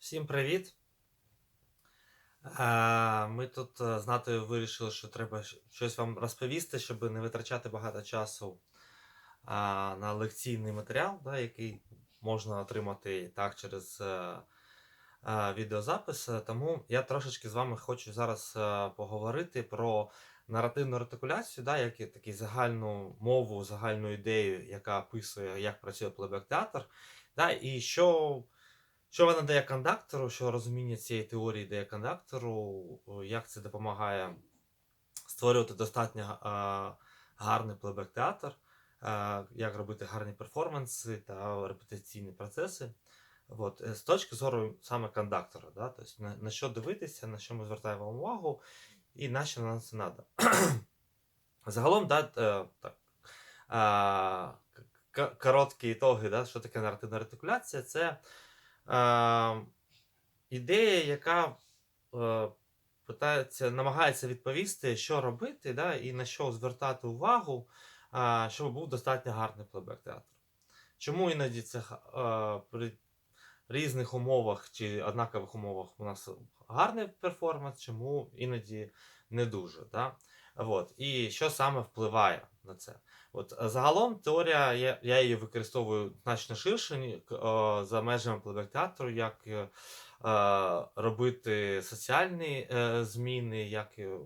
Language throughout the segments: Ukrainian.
Всім привіт! Е, Ми тут е, з Натою вирішили, що треба щось вам розповісти, щоб не витрачати багато часу на лекційний матеріал, який можна отримати так через е, е, відеозапис. Е, Тому я трошечки з вами хочу зараз е, поговорити про наративну ретикуляцію, да, як і таку загальну мову, загальну ідею, яка описує, як працює плейбек-театр, і що. Що вона дає кондактору, що розуміння цієї теорії дає кондактору, як це допомагає створювати достатньо гарний плейбек-театр, як робити гарні перформанси та репетиційні процеси. От, е, з точки зору саме кондактора, да? тобто на, на що дивитися, на що ми звертаємо увагу, і на що нам це треба. Загалом, да, е, так, к- короткі ітоги, да, що таке наративна ретикуляція, це ідея, яка е, питається, намагається відповісти, що робити, да, і на що звертати увагу, щоб був достатньо гарний плейбек театр. Чому іноді це е, при різних умовах чи однакових умовах у нас гарний перформанс, чому іноді не дуже. Да? От. І що саме впливає на це? От, е, загалом теорія, я, я її використовую значно ширше е, за межами плейбек-театру, як е, е, робити соціальні е, зміни, як е,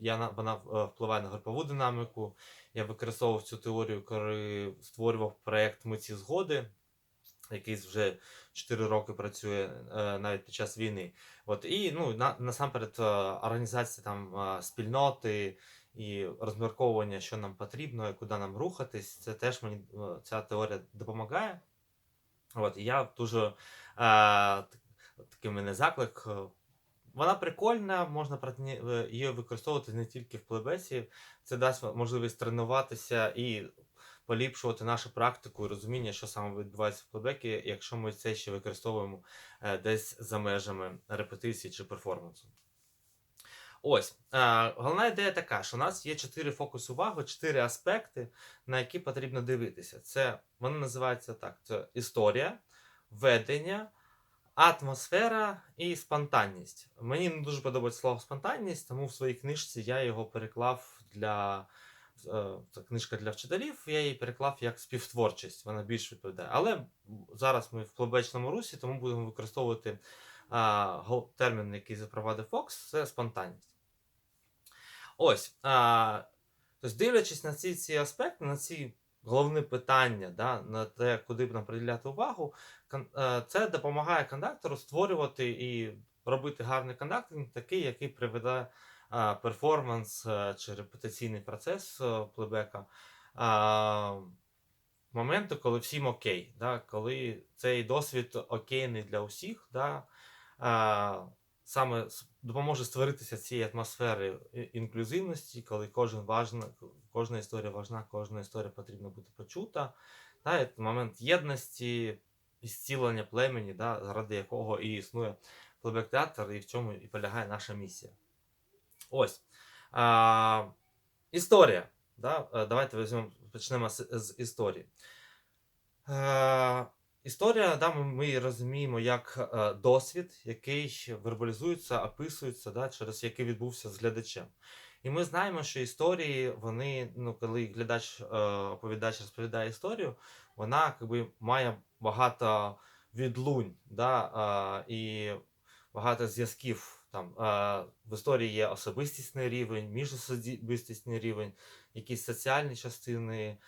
я, вона впливає на групову динаміку. Я використовував цю теорію, коли створював проєкт митці згоди, який вже 4 роки працює е, навіть під час війни. От, і ну, на, насамперед організація там спільноти і розмірковування, що нам потрібно і куди нам рухатись, це теж мені е, ця теорія допомагає. От, і я дуже е, такий мене заклик. е, Вона прикольна, можна її використовувати не тільки в плейбесі. Це дасть можливість тренуватися і поліпшувати нашу практику і розуміння, що саме відбувається в плейбекі, якщо ми це ще використовуємо десь за межами репетиції чи перформансу. Ось, е, головна ідея така, що у нас є чотири фокуси уваги, чотири аспекти, на які потрібно дивитися. Це вони називаються так: це історія, ведення, атмосфера і спонтанність. Мені не дуже подобається слово спонтанність, тому в своїй книжці я його переклав для. е, Це книжка для вчителів, я її переклав як співтворчість, вона більш відповідає. Але зараз ми в плебечному русі, тому будемо використовувати а, термін, який запровадив Фокс, це спонтанність. Ось. А, тобто, дивлячись на ці, ці аспекти, на ці головні питання, да, на те, куди б нам приділяти увагу, е, це допомагає кондактору створювати і робити гарний кондактинг, такий, який приведе а, перформанс е, чи репетиційний процес е, плейбека. а, Моменту, коли всім окей, да, коли цей досвід окейний для усіх, да, а, саме допоможе створитися цієї атмосфери інклюзивності, коли кожен важна, кожна історія важна, кожна історія потрібно бути почута. І момент єдності і зцілення племені, да, заради якого і існує плейбек театр, і в цьому і полягає наша місія. Ось. А, історія. Да? е, Давайте візьмемо, почнемо з, з історії. Е, історія, да, ми, розуміємо як е, досвід, який вербалізується, описується, да, через який відбувся з глядачем. І ми знаємо, що історії, вони, ну, коли глядач, е, оповідач розповідає історію, вона якби, має багато відлунь, да, е, і багато зв'язків. Там, в історії є особистісний рівень, міжособистісний рівень, якісь соціальні частини,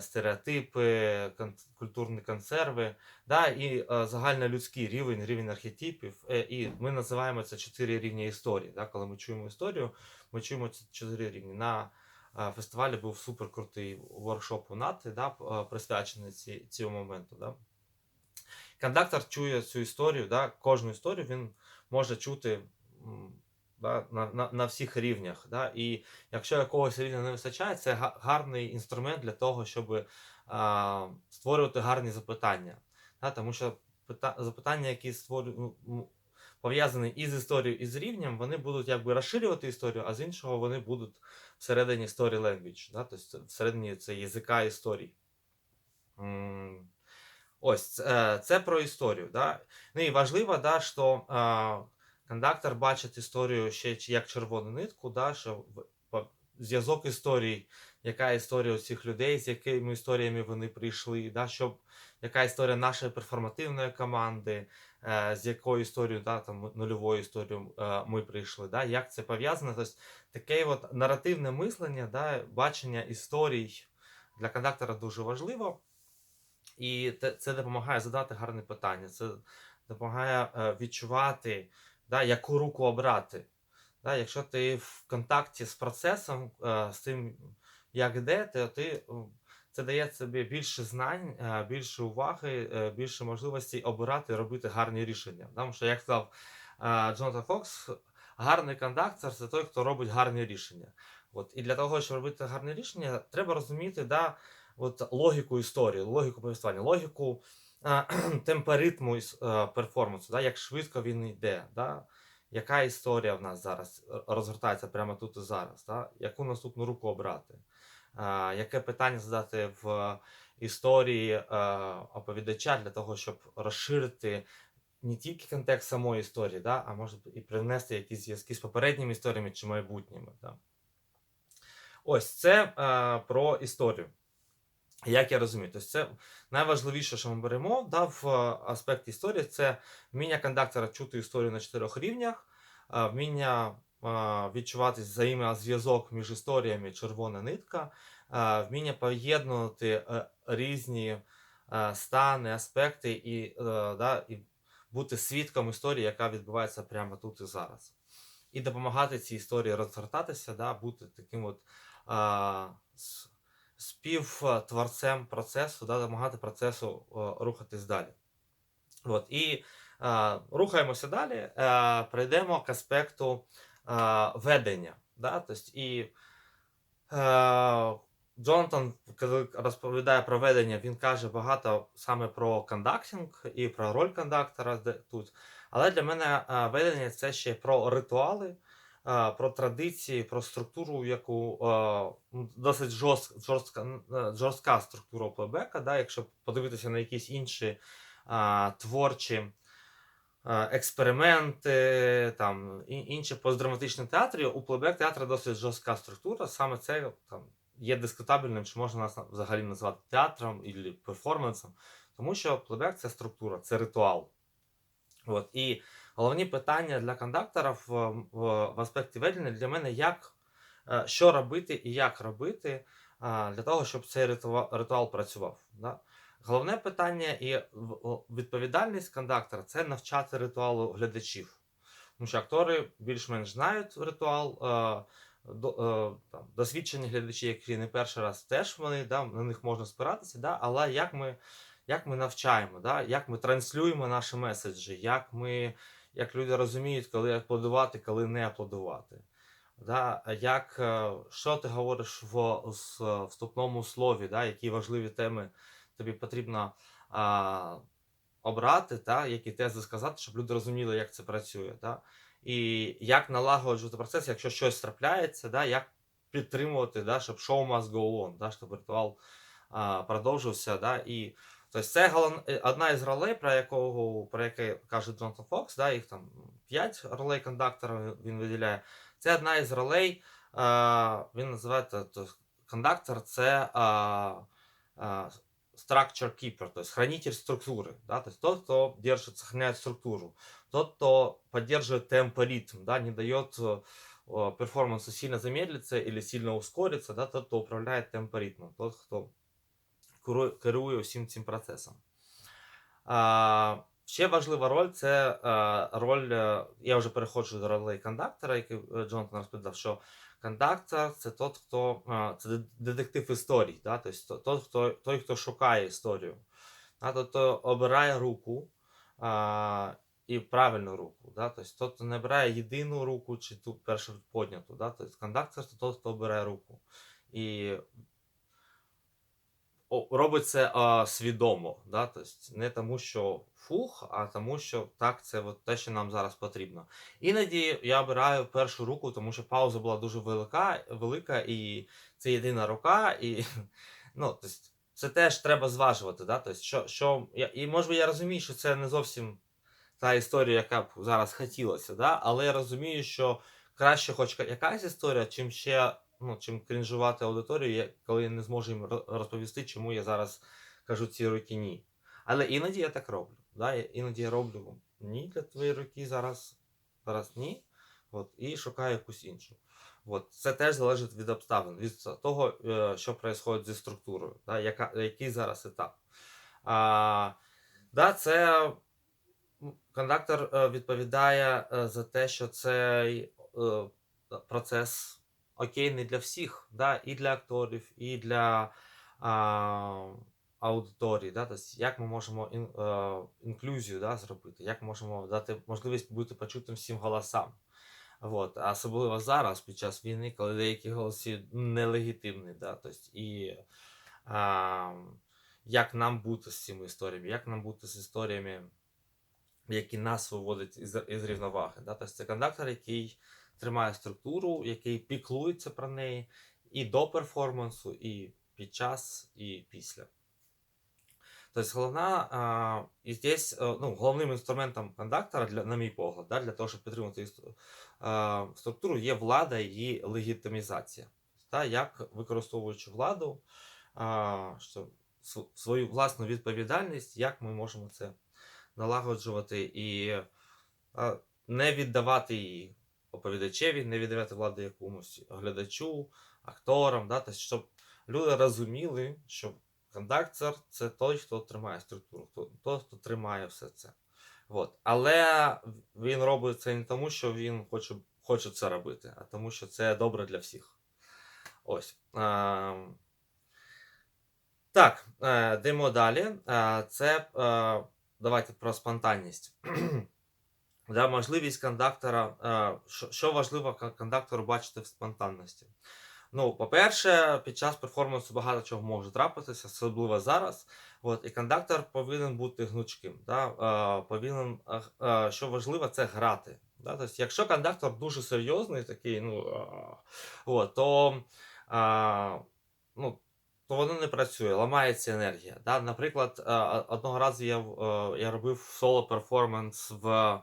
стереотипи, культурні консерви, да, і е, загальнолюдський рівень, рівень архетипів. Е, і ми називаємо це чотири рівні історії. Да, коли ми чуємо історію, ми чуємо ці чотири рівні. На е, фестивалі був суперкрутий воркшоп у НАТО, да, е, присвячений ці, цьому моменту. Да. Кондактор чує цю історію, да, кожну історію він може чути да, на, на, на всіх рівнях. Да, і якщо якогось рівня не вистачає, це гарний інструмент для того, щоб а, створювати гарні запитання. Да, тому що пита- запитання, які створюють. Пов'язані і з історією, і з рівнем, вони будуть якби розширювати історію, а з іншого вони будуть всередині story language, да? тобто всередині це язика історій. М, Ось це, це про історію. Да? Ну і важливо, да, що а, кондактор бачить історію ще як червону нитку, да, що зв'язок історій, яка історія у цих людей, з якими історіями вони прийшли, да, щоб яка історія нашої перформативної команди, е, з якою історією, да, там, нульовою історією е, ми прийшли, да, як це пов'язано. Тобто таке от наративне мислення, да, бачення історій для кондактора дуже важливо. І це допомагає задати гарне питання. Це допомагає е, відчувати, да, яку руку обрати. Да, якщо ти в контакті з процесом, е, з тим, як іде, то ти це дає тобі більше знань, е, більше уваги, е, більше можливостей обирати, робити гарні рішення. Тому що, як сказав Джонатан Фокс, гарний кондактор це той, хто робить гарні рішення. От, і для того, щоб робити гарні рішення, треба розуміти да, от, логіку історії, логіку повіствування, логіку темпоритму іс- е, перформансу, да, як швидко він йде. Да, яка історія в нас зараз е, розгортається прямо тут і зараз, да? яку наступну руку обрати, а, яке питання задати в історії е, оповідача для того, щоб розширити не тільки контекст самої історії, да? а може і привнести якісь зв'язки з попередніми історіями чи майбутніми. Да? Ось це е, про історію. Як я розумію, тобто це найважливіше, що ми беремо да, в е, аспекті історії, це вміння кондактора чути історію на чотирьох рівнях, е, вміння е, відчувати взаємозв'язок між історіями червона нитка, вміння поєднувати різні стани, аспекти і, да, і бути свідком історії, яка відбувається прямо тут і зараз. І допомагати цій історії розгортатися, да, бути таким от співтворцем процесу, да, допомагати процесу о, рухатись далі. От, і а, рухаємося далі, а, прийдемо к аспекту а, ведення. Да, тобто, і а, Джонатан, коли розповідає про ведення, він каже багато саме про кондактинг і про роль кондактора тут. Але для мене ведення це ще про ритуали, про традиції, про структуру, яку ну, досить жорстка, жорстка, жорстка структура плейбека. Да, якщо подивитися на якісь інші творчі експерименти, там, інші постдраматичні театри, у плейбек театру досить жорстка структура. Саме це там, є дискутабельним, чи можна нас взагалі назвати театром і перформансом, тому що плейбек це структура, це ритуал. От. І головні питання для кондактора в, в, в аспекті ведення для мене, як, е, що робити і як робити для того, щоб цей ритуал, ритуал працював. Да? Головне питання і відповідальність кондактора це навчати ритуалу глядачів. Тому що актори більш-менш знають ритуал. е, е, досвідчені глядачі, які не перший раз теж вони, да, на них можна спиратися, да, але як ми, як ми навчаємо, да, як ми транслюємо наші меседжі, як, ми, як люди розуміють, коли аплодувати, коли не аплодувати. Да, як, е, що ти говориш в с- вступному слові, да, які важливі теми тобі потрібно а, обрати, та, які тези сказати, щоб люди розуміли, як це працює. Та, і як налагоджувати процес, якщо щось трапляється, да, як підтримувати, да, щоб show must go on, да, щоб ритуал а, продовжився. Да, і, тобто це голов... е, одна із ролей, про, якого, про яке каже Джонатан Фокс, да, їх там 5 ролей кондактора він виділяє. Це одна із ролей, а, він називає це, то, кондактор, це а, а, structure keeper, то есть хранитель структуры, да, то есть тот, кто держит, сохраняет структуру, тот, кто поддерживает темп и ритм, да, не дает э, э, перформансу сильно замедлиться или сильно ускориться, да, тот, кто управляет темпом ритмом, тот, хто керує, усім цим процесом. А, ще важлива роль це е, роль, е, я вже переходжу до ролей кондактора, який е, Джонатан розповідав, що кондактор це тот, хто це детектив історій, да? тобто тот, хто, той, хто шукає історію. Да? Тобто обирає руку а, і правильну руку. Да? Тобто хто не обирає єдину руку чи ту першу подняту. Да? Тобто кондактор це тот, хто обирає руку. І робить це а, свідомо, да? тобто не тому, що фух, а тому, що так, це от те, що нам зараз потрібно. Іноді я обираю першу руку, тому що пауза була дуже велика, велика і це єдина рука, і ну, тобто, це теж треба зважувати. Да? Тобто, що, що, я, і може я розумію, що це не зовсім та історія, яка б зараз хотілося, да? але я розумію, що краще хоч якась історія, чим ще ну, чим крінжувати аудиторію, коли я не зможу їм розповісти, чому я зараз кажу ці роки ні. Але іноді я так роблю. Да? Я- Іноді я роблю ні для твоєї роки зараз, зараз ні. От, і шукаю якусь іншу. От, це теж залежить від обставин, від того, е, що відбувається зі структурою, да? Яка, який зараз етап. А, да, це кондактор е, відповідає е, за те, що цей е, процес окейний для всіх, да? і для акторів, і для а, аудиторії. Да? Тобто, як ми можемо ін, е, інклюзію да, зробити, як ми можемо дати можливість бути почутим всім голосам. От. А особливо зараз, під час війни, коли деякі голоси нелегітимні. Да? Тобто, і а, як нам бути з цими історіями, як нам бути з історіями, які нас виводять із, із рівноваги. Да? Тобто це кондактор, який тримає структуру, який піклується про неї і до перформансу, і під час, і після. Тобто головна, а, і здесь, е, ну, головним інструментом кондактора, для, на мій погляд, да, для того, щоб підтримувати іс- а, структуру, є влада і її легітимізація. Та, як використовуючи владу, а, що, свою власну відповідальність, як ми можемо це налагоджувати і а, не віддавати її оповідачеві, не віддавати владу якомусь глядачу, акторам, да, тобто, щоб люди розуміли, що кондактор це той, хто тримає структуру, хто, той, хто тримає все це. От. Але він робить це не тому, що він хоче, хоче це робити, а тому, що це добре для всіх. Ось. Ем, Так, е, йдемо далі. Е, Це е, давайте про спонтанність. Да, можливість кондактора. е, Що, важливо кон- кондактору бачити в спонтанності? Ну, по-перше, під час перформансу багато чого може трапитися, особливо зараз. От, і кондактор повинен бути гнучким. Да? Е, повинен, е, що важливо, це грати. Да? Тобто, якщо кондактор дуже серйозний, такий, ну, от, то, ну, то воно не працює, ламається енергія. Да? Наприклад, одного разу я, я робив соло-перформанс в, е,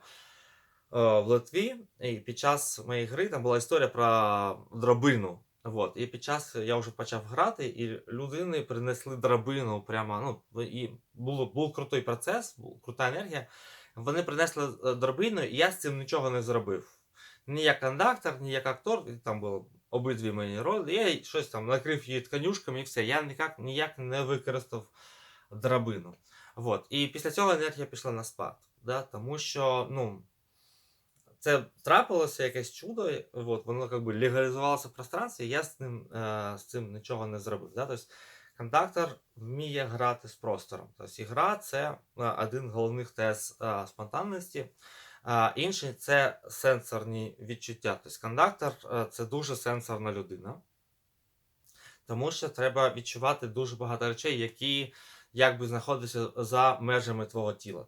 в Литві, і під час моєї гри там була історія про драбину. Вот. І під час я вже почав грати, і людини принесли драбину прямо. Ну, і було, був крутий процес, була крута енергія. Вони принесли е, драбину, і я з цим нічого не зробив. Ні як кондактор, ні як актор, там було обидві мені ролі. Я щось там накрив її тканюшками і все. Я ніяк, ніяк не використав драбину. Вот. І після цього енергія пішла на спад. Да? Тому що, ну це трапилося якесь чудо, от, воно как би легалізувалося в пространстві, і я з ним е, з цим нічого не зробив. Да? Тобто, кондактор вміє грати з простором. Тобто, ігра це е, один з головних тез е, спонтанності. А інший це сенсорні відчуття. Тобто, кондактор е, це дуже сенсорна людина. Тому що треба відчувати дуже багато речей, які якби знаходяться за межами твого тіла.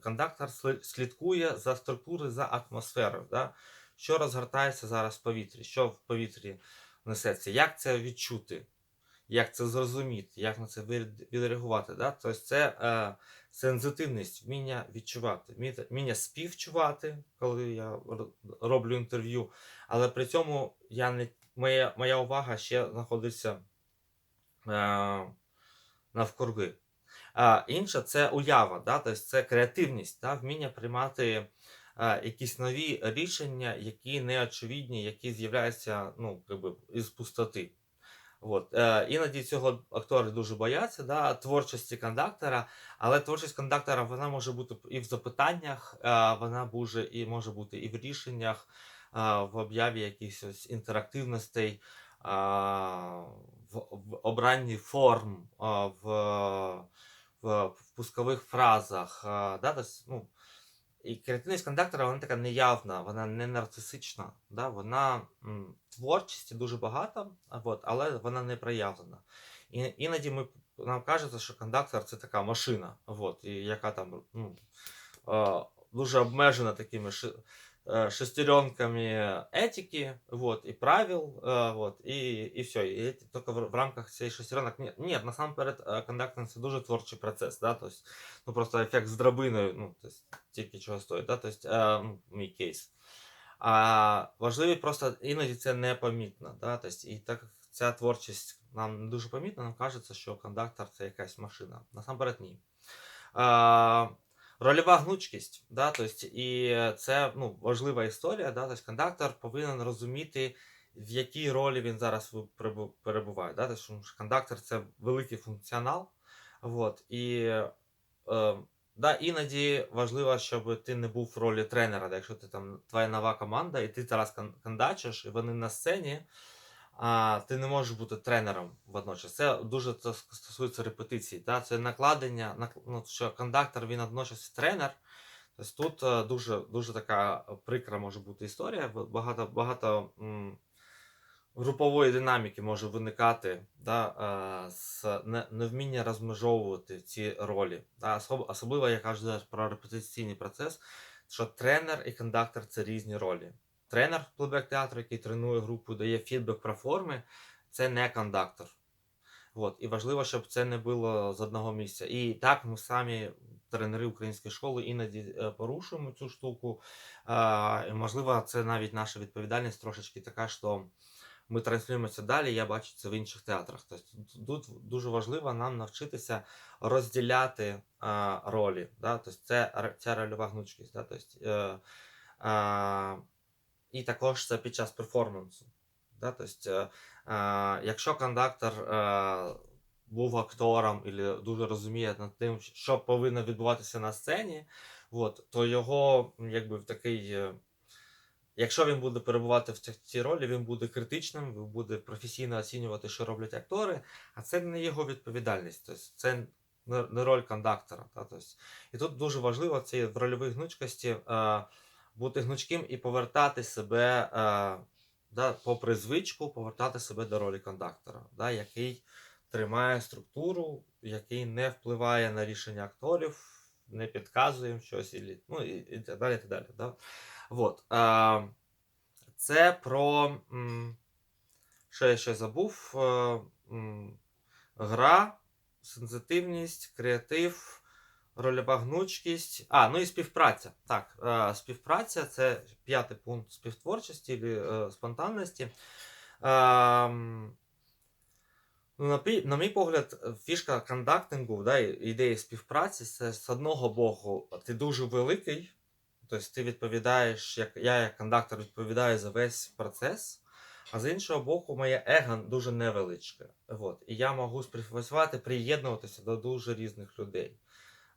Кондактор слідкує за структурою, за атмосферою. Да? Що розгортається зараз в повітрі, що в повітрі несеться, як це відчути, як це зрозуміти, як на це відреагувати. Да? Тобто це е, сензитивність, вміння відчувати, вміння співчувати, коли я роблю інтерв'ю, але при цьому я не, моя, моя увага ще знаходиться е, навкруги. А інше це уява, да? тобто це креативність, да? вміння приймати е, якісь нові рішення, які не очевидні, які з'являються ну, якби, із пустоти. От. Е, іноді цього актори дуже бояться, да, творчості кондактора, але творчість кондактора вона може бути і в запитаннях, е, вона може, і може бути і в рішеннях, е, в об'яві якихось інтерактивностей, в, обранні форм, в, в, пускових фразах. да, тобто, ну, і креативність кондактора вона така неявна, вона не нарцисична. Да? Вона м, творчості дуже багато, от, але вона не проявлена. І іноді ми, нам кажеться, що кондактор це така машина, от, і яка там ну, дуже обмежена такими шестеренками этики, вот, и правил, э, вот, и, и все. И эти, только в, в рамках цієї шестеренок. Ні, ні, насамперед, е, кондактинг це дуже творчий процес, да, то есть, ну, просто ефект з драбиною, ну, то есть, тільки чого стоїть, да, то есть, е, ну, мій кейс. А важливі просто іноді це непомітно, да, то есть, і так як ця творчість нам не дуже помітна, нам кажеться, що кондактор це якась машина. Насамперед ні. А, Рольова гнучкість, да, тобто, і це ну, важлива історія. Да, тобто кондактор повинен розуміти, в якій ролі він зараз перебуває. Да, тобто, кондактор це великий функціонал. Вот, і е, да, іноді важливо, щоб ти не був в ролі тренера. Да, якщо ти там твоя нова команда, і ти зараз кон- кондачиш, і вони на сцені, а ти не можеш бути тренером водночас. Це дуже це стосується репетицій. Да? Це накладення, нак- ну, що кондактор він одночас тренер. Тобто тут е, дуже, дуже така прикра може бути історія. Багато, багато м, групової динаміки може виникати да, е, з невміння розмежовувати ці ролі. Да? Особливо я кажу про репетиційний процес, що тренер і кондактор це різні ролі. Тренер плейбек театру, який тренує групу, дає фідбек про форми, це не кондактор. От. І важливо, щоб це не було з одного місця. І так ми самі, тренери української школи, іноді е, порушуємо цю штуку. І, можливо, це навіть наша відповідальність трошечки така, що ми транслюємо це далі, я бачу це в інших театрах. Тобто тут дуже важливо нам навчитися розділяти а, ролі. Да? Тобто це ця рольова гнучкість. Да? Тобто, е, а, і також це під час перформансу. Да? Тобто, е, е, якщо кондактор е, був актором і дуже розуміє над тим, що повинно відбуватися на сцені, от, то його якби в такий. Якщо він буде перебувати в цій- ролі, він буде критичним, він буде професійно оцінювати, що роблять актори, а це не його відповідальність. Тобто це не, роль кондактора. Тобто, і тут дуже важливо це в рольовій гнучкості бути гнучким і повертати себе, е, да, попри звичку, повертати себе до ролі кондактора, да, який тримає структуру, який не впливає на рішення акторів, не підказує їм щось, і, ну, і, і так далі. так далі да. Вот. Е, це про. м, Що я ще забув? Е, Гра, сенситивність, креатив, рольова гнучкість. А, ну і співпраця. Так, е, співпраця це п'ятий пункт співтворчості або спонтанності. Ем, Ну, на, мій погляд, фішка кондактингу, да, ідеї співпраці, це з одного боку, ти дуже великий, тобто ти відповідаєш, як я, як кондактор, відповідаю за весь процес, а з іншого боку, моє его дуже невеличке. Вот, і я можу співпрацювати, приєднуватися до дуже різних людей.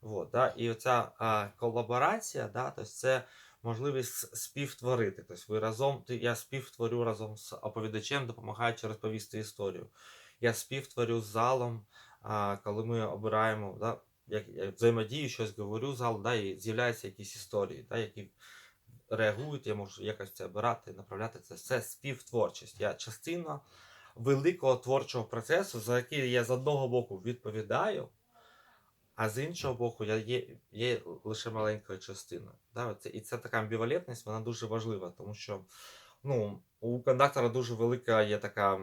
Вот, да, і оця а, колаборація, да, тобто це можливість співтворити. Тобто ви разом, я співтворю разом з оповідачем, допомагаючи розповісти історію. Я співтворю з залом, а, коли ми обираємо, да, як, як взаємодію, щось говорю з залом, да, і з'являються якісь історії, да, які реагують, я можу якось це обирати, направляти це. Це співтворчість. Я частина великого творчого процесу, за який я з одного боку відповідаю, а з іншого боку, є, є лише маленькою частиною. Да? І ця така амбівалентність, вона дуже важлива, тому що ну, у кондактора дуже велика є така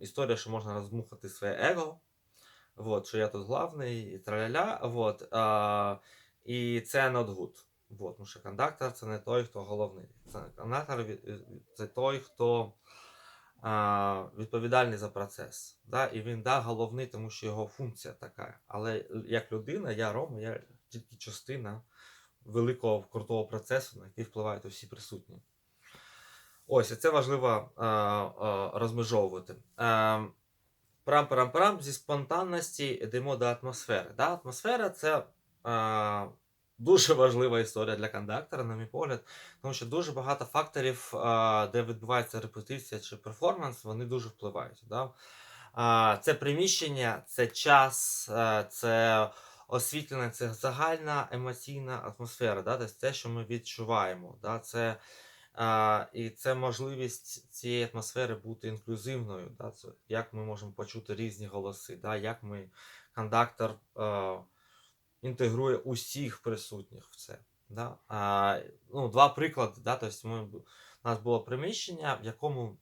історія, що можна роздмухати своє его. Вот, що я тут главний, і траля. Вот, а, і це not good. Вот, тому що кондактор це не той, хто головний. Це кондактор це той, хто відповідальний за процес. Да? І він да, головний, тому що його функція така. Але як людина, я Рома, я тільки частина великого крутого процесу, на який впливають усі присутні. Ось, і це важливо а, а, розмежовувати. А, Прам-парам-парам, зі спонтанності йдемо до атмосфери. Да? Атмосфера це а, дуже важлива історія для кондактора, на мій погляд, тому що дуже багато факторів, де відбувається репетиція чи перформанс, вони дуже впливають. Да? Це приміщення, це час, це освітлення, це загальна емоційна атмосфера, да? тобто те, що ми відчуваємо. Да? Це і це можливість цієї атмосфери бути інклюзивною. Да? Це як ми можемо почути різні голоси, да? як ми кондактор інтегрує усіх присутніх в це. Да? А, ну, два приклади. Да? Тобто ми, у нас було приміщення, в якому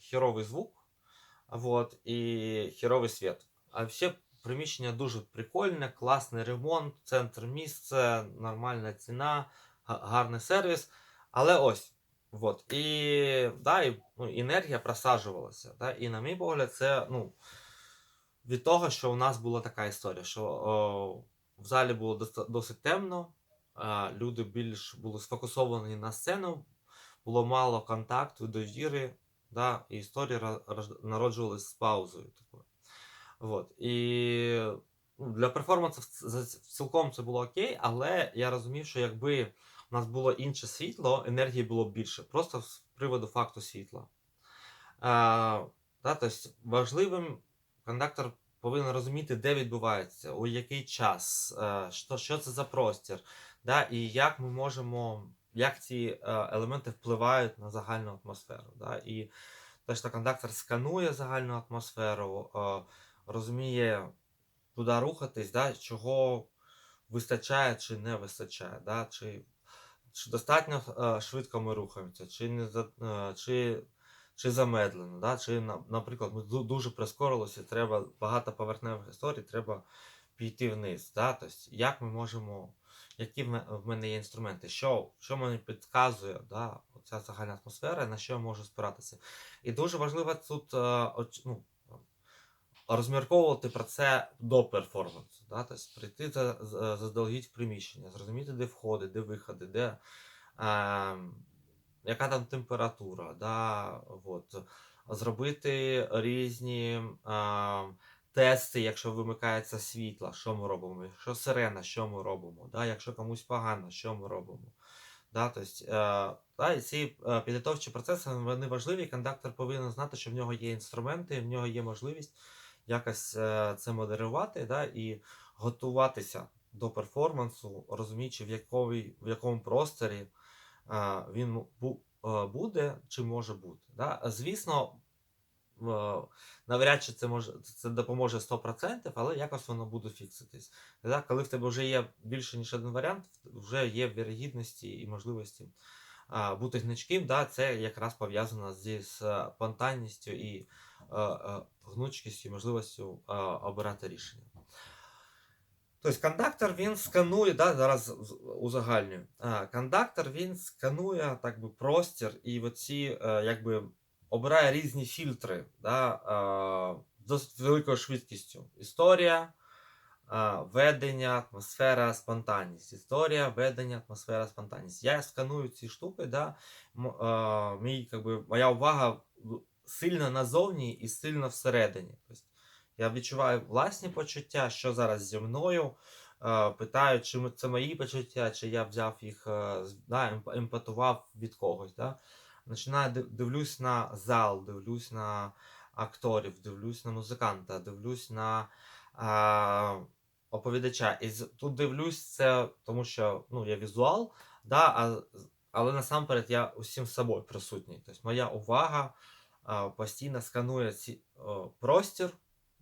херовий звук вот, і херовий світ. А все приміщення дуже прикольне, класний ремонт, центр місця, нормальна ціна, гарний сервіс. Але ось. Вот. І, да, і, ну, енергія просаджувалася. Да? І, на мій погляд, це ну, від того, що у нас була така історія, що о, в залі було досить темно, люди більш були сфокусовані на сцену, було мало контакту, довіри, да, і історії ра- народжувалися з паузою. Такою. Вот. І ну, для перформансу в ц- за- цілком це було окей, але я розумів, що якби у нас було інше світло, енергії було більше. Просто з приводу факту світла. А, да, тобто важливим кондактор повинен розуміти, де відбувається, у який час, е, що, що це за простір, да, і як ми можемо, як ці е, елементи впливають на загальну атмосферу. Да, і точно кондактор сканує загальну атмосферу, е, розуміє, куди рухатись, да, чого вистачає чи не вистачає, да, чи, чи достатньо швидко ми рухаємося, чи, не, чи, чи замедлено, да, чи, наприклад, ми дуже прискорилися, треба багатоповерхневих історій, треба піти вниз. Да? Тобто, як ми можемо, які в мене є інструменти, що, що мені підказує да, ця загальна атмосфера, на що я можу спиратися. І дуже важливо тут е, ну, розмірковувати про це до перформансу. Да? Тобто прийти за, за- заздалегідь в приміщення, зрозуміти, де входи, де виходи, де, е, яка там температура, да? От. зробити різні е, тести, якщо вимикається світло, що ми робимо, якщо сирена, що ми робимо, да? якщо комусь погано, що ми робимо. Да, тобто, е, да, і ці е, підготовчі процеси вони важливі. Кондактор повинен знати, що в нього є інструменти, в нього є можливість якось е, це модерувати да, і готуватися до перформансу, розуміючи, в, якої, в якому просторі він е, буде чи може бути. Да. Звісно, навряд чи це може це допоможе 100%, але якось воно буде фікситись. Да, коли в тебе вже є більше ніж один варіант, вже є вірогідності і можливості бути гнучким, да, це якраз пов'язано зі спонтанністю і е, е, гнучкістю, можливістю обирати рішення. Тобто кондактор він сканує, да, зараз узагальнюю. А, кондактор він сканує так би, простір і оці, е, якби, обирає різні фільтри да, е, досить великою швидкістю. Історія, ведення, атмосфера, спонтанність. Історія, ведення, атмосфера, спонтанність. Я сканую ці штуки, да, мій, как би, моя увага сильно назовні і сильно всередині. Тобто я відчуваю власні почуття, що зараз зі мною. е, Питаю, чи це мої почуття, чи я взяв їх, е, да, емпатував від когось. Да? Починаю дивлюсь на зал, дивлюсь на акторів, дивлюсь на музиканта, дивлюсь на а, оповідача. І тут дивлюсь це, тому що ну, я візуал, да, а, але насамперед я усім собою присутній. Тобто моя увага а, постійно сканує ці, о, простір,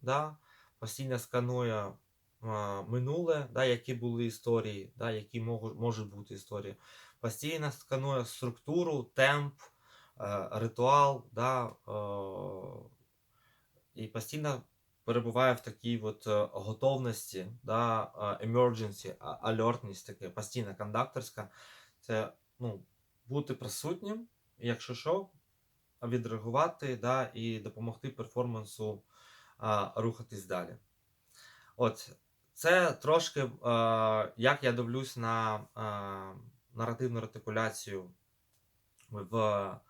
да, постійно сканує а, минуле, да, які були історії, да, які можуть, можуть бути історії. Постійно сканує структуру, темп, е, ритуал, да, е, і постійно перебуває в такій от е, готовності, да, е, emergency, а- алертність таке, постійна кондакторська. Це ну, бути присутнім, якщо що, відреагувати да, і допомогти перформансу а, рухатись далі. От, це трошки, е, як я дивлюсь на е, наративну ретикуляцію в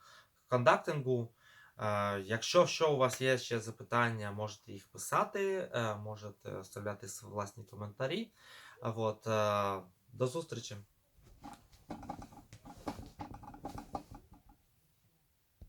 кондактингу. Е, Якщо що у вас є ще запитання, можете їх писати, можете оставляти власні коментарі. От, до зустрічі!